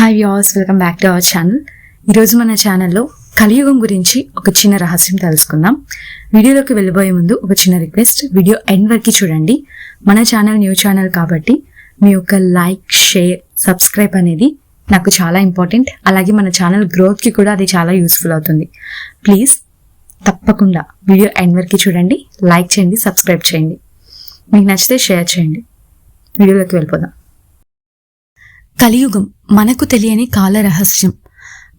Hi viewers welcome back to our channel ఈరోజు మన ఛానల్లో కలియుగం గురించి ఒక చిన్న రహస్యం తెలుసుకుందాం. వీడియోలోకి వెళ్ళబోయే ముందు ఒక చిన్న రిక్వెస్ట్ వీడియో ఎండ్ వరకు చూడండి. మన ఛానల్ న్యూ ఛానల్ కాబట్టి మీ యొక్క లైక్ షేర్ సబ్స్క్రైబ్ అనేది నాకు చాలా ఇంపార్టెంట్ అలాగే మన ఛానల్ గ్రోత్కి కూడా అది చాలా యూస్ఫుల్ అవుతుంది. ప్లీజ్ తప్పకుండా వీడియో ఎండ్ వరకు చూడండి. లైక్ చేయండి సబ్స్క్రైబ్ చేయండి. మీకు నచ్చితే షేర్ చేయండి. వీడియోలోకి వెళ్ళిపోదాం. కలియుగం మనకు తెలియని కాల రహస్యం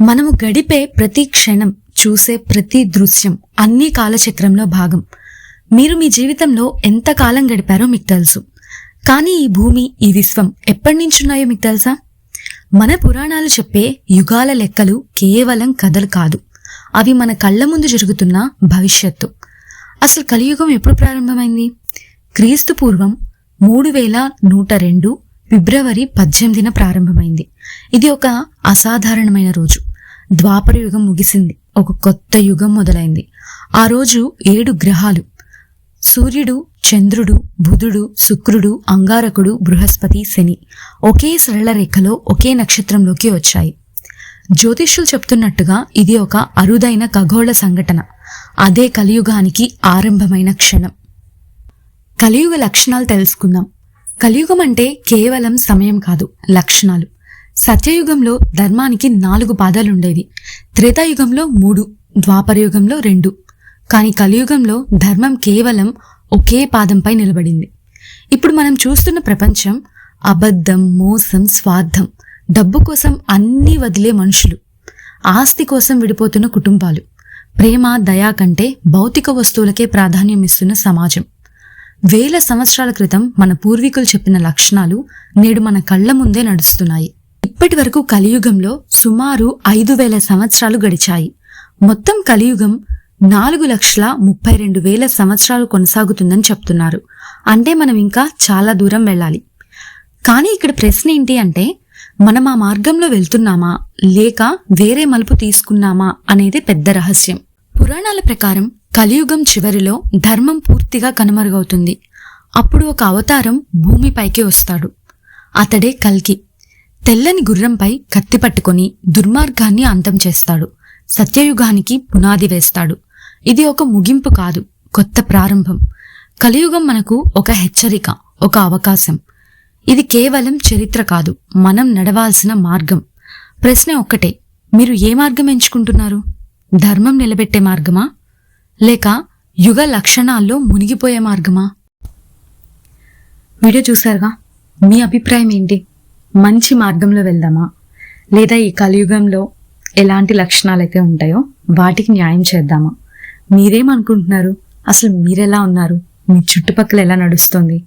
మనము గడిపే ప్రతి క్షణం చూసే ప్రతి దృశ్యం అన్ని కాలచక్రంలో భాగం. మీరు మీ జీవితంలో ఎంత కాలం గడిపారో మీకు తెలుసు. కానీ ఈ భూమి ఈ విశ్వం ఎప్పటి నుంచున్నాయో మీకు తెలుసా? మన పురాణాలు చెప్పే యుగాల లెక్కలు కేవలం కథలు కాదు. అవి మన కళ్ళ ముందు జరుగుతున్న భవిష్యత్తు. అసలు కలియుగం ఎప్పుడు ప్రారంభమైంది? క్రీస్తు పూర్వం మూడు వేల నూట రెండు ఫిబ్రవరి పద్దెనిమిదిన ప్రారంభమైంది. ఇది ఒక అసాధారణమైన రోజు. ద్వాపర యుగం ముగిసింది. ఒక కొత్త యుగం మొదలైంది. ఆ రోజు ఏడు గ్రహాలు. సూర్యుడు చంద్రుడు బుధుడు శుక్రుడు అంగారకుడు బృహస్పతి శని ఒకే సరళ రేఖలో ఒకే నక్షత్రంలోకి వచ్చాయి. జ్యోతిష్యులు చెప్తున్నట్టుగా ఇది ఒక అరుదైన ఖగోళ సంఘటన. అదే కలియుగానికి ఆరంభమైన క్షణం. కలియుగ లక్షణాలు తెలుసుకుందాం. కలియుగం అంటే కేవలం సమయం కాదు లక్షణాలు. సత్యయుగంలో ధర్మానికి నాలుగు పాదాలుండేవి. త్రేతాయుగంలో మూడు ద్వాపరయుగంలో రెండు. కానీ కలియుగంలో ధర్మం కేవలం ఒకే పాదంపై నిలబడింది. ఇప్పుడు మనం చూస్తున్న ప్రపంచం అబద్ధం మోసం స్వార్థం డబ్బు కోసం అన్నీ వదిలే మనుషులు ఆస్తి కోసం విడిపోతున్న కుటుంబాలు ప్రేమ దయా కంటే భౌతిక వస్తువులకే ప్రాధాన్యం ఇస్తున్న సమాజం. వేల సంవత్సరాల క్రితం మన పూర్వీకులు చెప్పిన లక్షణాలు నేడు మన కళ్ళ ముందే నడుస్తున్నాయి. ఇప్పటి వరకు కలియుగంలో సుమారు ఐదు వేల సంవత్సరాలు గడిచాయి. మొత్తం కలియుగం నాలుగు లక్షల ముప్పై రెండు వేల సంవత్సరాలు కొనసాగుతుందని చెప్తున్నారు. అంటే మనం ఇంకా చాలా దూరం వెళ్ళాలి. కానీ ఇక్కడ ప్రశ్న ఏంటి అంటే మనం ఆ మార్గంలో వెళ్తున్నామా? లేక వేరే మలుపు తీసుకున్నామా? అనేది పెద్ద రహస్యం. పురాణాల ప్రకారం కలియుగం చివరిలో ధర్మం పూర్తిగా కనుమరుగవుతుంది. అప్పుడు ఒక అవతారం భూమిపైకి వస్తాడు. అతడే కల్కి. తెల్లని గుర్రంపై కత్తి పట్టుకొని దుర్మార్గాన్ని అంతం చేస్తాడు. సత్యయుగానికి పునాది వేస్తాడు. ఇది ఒక ముగింపు కాదు కొత్త ప్రారంభం. కలియుగం మనకు ఒక హెచ్చరిక ఒక అవకాశం. ఇది కేవలం చరిత్ర కాదు మనం నడవాల్సిన మార్గం. ప్రశ్న ఒక్కటే మీరు ఏ మార్గం ఎంచుకుంటున్నారు? ధర్మం నిలబెట్టే మార్గమా? లేక యుగ లక్షణాల్లో మునిగిపోయే మార్గమా? వీడియో చూసారుగా మీ అభిప్రాయం ఏంటి? మంచి మార్గంలో వెళ్దామా? లేదా ఈ కలియుగంలో ఎలాంటి లక్షణాలు అయితే ఉంటాయో వాటికి న్యాయం చేద్దామా? మీరేమనుకుంటున్నారు? అసలు మీరెలా ఉన్నారు? మీ చుట్టుపక్కల ఎలా నడుస్తుంది?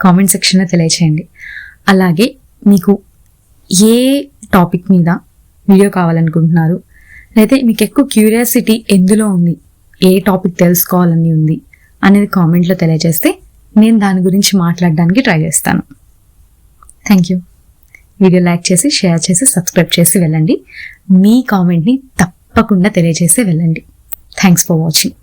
కామెంట్ సెక్షన్లో తెలియచేయండి. అలాగే మీకు ఏ టాపిక్ మీద వీడియో కావాలనుకుంటున్నారు? లేదా మీకు ఎక్కువ క్యూరియాసిటీ ఎందులో ఉంది? ఏ టాపిక్ తెలుసుకోవాలని ఉంది అనేది కామెంట్లో తెలియజేస్తే నేను దాని గురించి మాట్లాడడానికి ట్రై చేస్తాను. థ్యాంక్ యూ వీడియో లైక్ చేసి షేర్ చేసి సబ్స్క్రైబ్ చేసి వెళ్ళండి. మీ కామెంట్ని తప్పకుండా తెలియజేసి వెళ్ళండి. Thanks for watching